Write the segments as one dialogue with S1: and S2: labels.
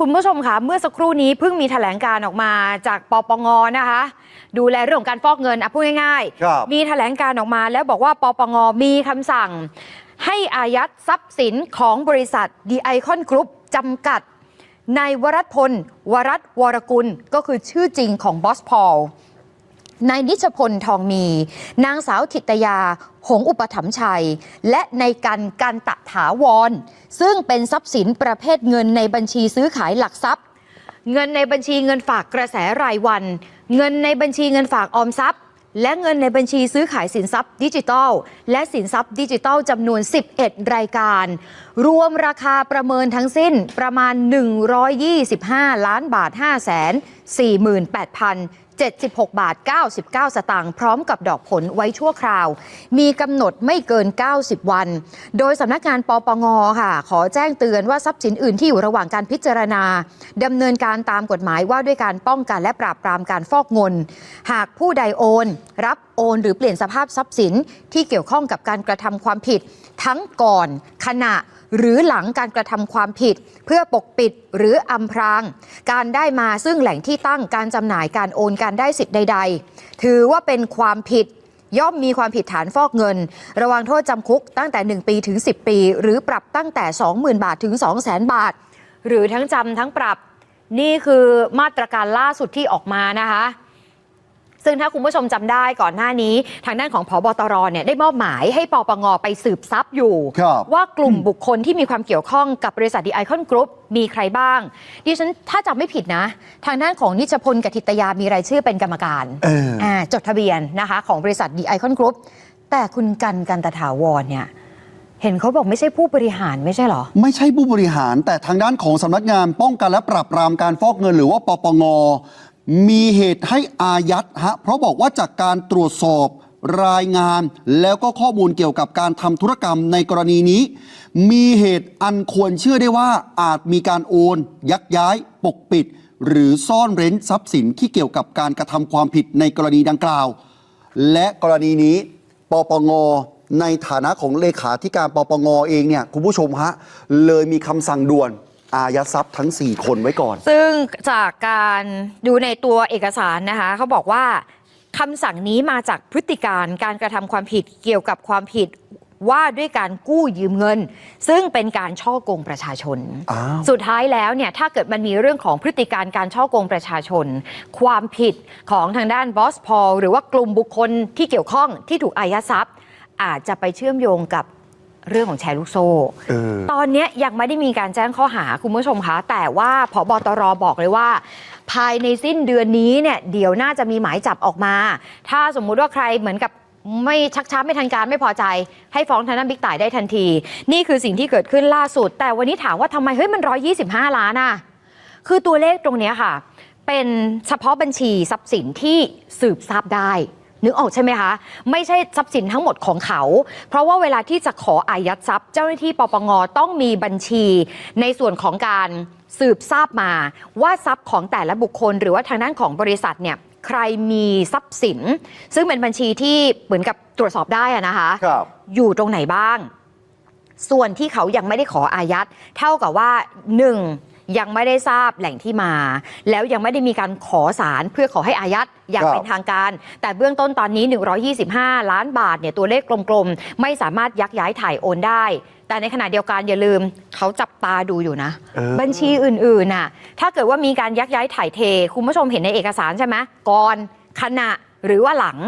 S1: คุณผู้ชมคะเมื่อสักครู่นี้เพิ่งมีแถลงการออกมาจากปปงนะคะ ดูแลเรื่องของการฟอกเงินอะพูดง่าย
S2: ครับ
S1: มีแถลงการออกมาแล้วบอกว่าปปงมีคำสั่ง ให้อายัดทรัพย์สินของบริษัทดีไอคอนกรุ๊ปจำกัดนายวรัตพล วรัตน์วรกุล ก็คือชื่อจริงของบอสพอล นายนิชพลทองมี นางสาวถิตยา หงอุปถัมภ์ชัย และในการกันตะถาวร ซึ่งเป็นทรัพย์สินประเภทเงินในบัญชีซื้อขายหลักทรัพย์ เงินในบัญชีเงินฝากกระแสรายวัน เงินในบัญชีเงินฝากออมทรัพย์ และเงินในบัญชีซื้อขายสินทรัพย์ดิจิทัล และสินทรัพย์ดิจิทัลจำนวน 11 รายการ รวมราคาประเมินทั้งสิ้นประมาณ 125 ล้านบาท 5 4 8 0 76 บาท 99 สตางค์พร้อมกับดอกผลไว้ชั่วคราว มีกำหนดไม่เกิน 90 วัน โดยสำนักงานปปงค่ะ ขอแจ้งเตือนว่าทรัพย์สินอื่นที่อยู่ระหว่างการพิจารณาดำเนินการตามกฎหมายว่าด้วยการป้องกันและปราบปรามการฟอกเงิน หากผู้ใดโอนรับโอนหรือเปลี่ยนสภาพทรัพย์สินที่เกี่ยวข้องกับการกระทำความผิด ทั้งก่อนขณะหรือหลังการกระทำความผิด เพื่อปกปิดหรืออำพราง การได้มาซึ่งแหล่งที่ตั้งการจำหน่ายการโอนการได้สิทธิ์ใด ๆ ถือว่าเป็นความผิดย่อมมีความผิดฐานฟอกเงิน ระวังโทษจำคุกตั้งแต่ 1 ปีถึง 10 ปี หรือปรับตั้งแต่ 20,000 บาทถึง 200,000 บาท หรือทั้งจำทั้งปรับ นี่คือมาตรการล่าสุดที่ออกมานะคะ ซึ่งถ้าคุณผู้ชมจำได้ก่อนหน้านี้ ทางด้านของพบตรเนี่ยได้มอบหมายให้ปปงไปสืบทรัพย์อยู่
S2: ครับ
S1: ว่ากลุ่มบุคคลที่มีความเกี่ยวข้องกับบริษัทดีไอคอนกรุ๊ปมีใครบ้าง ดิฉันถ้าจำไม่ผิดนะ ทางด้านของนิชพลกับทิตยามีรายชื่อเป็นกรรมการ
S2: เอออ่า
S1: จดทะเบียนนะคะของบริษัทดีไอคอนกรุ๊ปแต่คุณกันกันตถาวรเนี่ยเห็นเขาบอกไม่ใช่ผู้บริหารไม่ใช่เหรอ
S2: ไม่ใช่ผู้บริหารแต่ทางด้านของสำนักงานป้องกันและปราบปรามการฟอกเงินหรือว่าปปง มีเหตุให้อายัดฮะเพราะบอกว่าจากการตรวจสอบรายงาน แล้วก็ข้อมูลเกี่ยวกับการทำธุรกรรมในกรณีนี้ มีเหตุอันควรเชื่อได้ว่าอาจมีการโอน ยักย้าย ปกปิด หรือซ่อนเร้นทรัพย์สินที่เกี่ยวกับการกระทำความผิดในกรณีดังกล่าว และกรณีนี้ปปงในฐานะของเลขาธิการปปงเองเนี่ยคุณผู้ชมฮะเลยมีคำสั่งด่วน อายัดทรัพย์ทั้ง 4 คนไว้ก่อน
S1: ซึ่งจากการดูในตัวเอกสารนะคะเขาบอกว่าคำสั่งนี้มาจากพฤติการการกระทำความผิดเกี่ยวกับความผิดว่าด้วยการกู้ยืมเงิน ซึ่งเป็นการช่อโกงประชาชน
S2: อ้าว
S1: สุดท้ายแล้วเนี่ยถ้าเกิดมันมีเรื่องของพฤติการการช่อโกงประชาชน ความผิดของทางด้านบอสพอลหรือว่ากลุ่มบุคคลที่เกี่ยวข้องที่ถูกอายัดทรัพย์ อาจจะไปเชื่อมโยงกับ เรื่องของแชร์ลูกโซ่
S2: เออ
S1: ตอนเนี้ยยังไม่ได้มีการแจ้งข้อหาคุณผู้ชมคะ แต่ว่าพบตรบอกเลยว่า ภายในสิ้นเดือนนี้เนี่ยเดี๋ยวน่าจะมีหมายจับออกมา ถ้าสมมุติว่าใครเหมือนกับไม่ชักช้าไม่ทันการไม่พอใจ ให้ฟ้องทางด้านบิ๊กต่ายได้ทันที นี่คือสิ่งที่เกิดขึ้นล่าสุด แต่วันนี้ถามว่าทำไมเฮ้ยมัน 125 ล้านอะคือตัวเลขตรงเนี้ยค่ะ เป็นเฉพาะบัญชีทรัพย์สินที่สืบทราบได้ นึกออกใช่ไหมคะ ไม่ใช่ทรัพย์สินทั้งหมดของเขา เพราะว่าเวลาที่จะขออายัดทรัพย์ เจ้าหน้าที่ปปงต้องมีบัญชี ในส่วนของการสืบทราบมา ว่าทรัพย์ของแต่ละบุคคล หรือว่าทางด้านของบริษัทเนี่ยใครมีทรัพย์สิน ซึ่งเป็นบัญชีที่เหมือนกับตรวจสอบได้อะนะคะ
S2: ครับ
S1: อยู่ตรงไหนบ้าง ส่วนที่เขายังไม่ได้ขออายัด เท่ากับว่า 1. ยังไม่ได้ทราบแหล่งที่มา แล้วยังไม่ได้มีการขอสารเพื่อขอให้อายัดอย่าง
S2: ครับ
S1: เป็นทางการ แต่เบื้องต้นตอนนี้ 125 ล้านบาทเนี่ยตัวเลขกลมๆ ไม่สามารถยักย้ายถ่ายโอนได้ แต่ในขณะเดียวกันอย่าลืมเขาจับตาดูอยู่นะ
S2: เออ
S1: บัญชีอื่นๆน่ะถ้าเกิดว่ามีการยักย้ายถ่ายเท คุณผู้ชมเห็นในเอกสารใช่ไหมก่อนขณะหรือว่าหลัง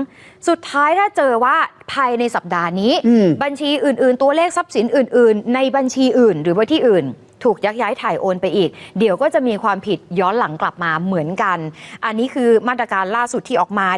S1: สุดท้ายถ้าเจอว่าภายในสัปดาห์นี้
S2: อืม
S1: บัญชีอื่น ๆ ตัวเลขทรัพย์สินอื่น ๆ ในบัญชีอื่น หรือว่าที่อื่น ถูกยักย้ายถ่ายโอนไปอีก เดี๋ยวก็จะมีความผิดย้อนหลังกลับมาเหมือนกัน อันนี้คือมาตรการล่าสุดที่ออกมา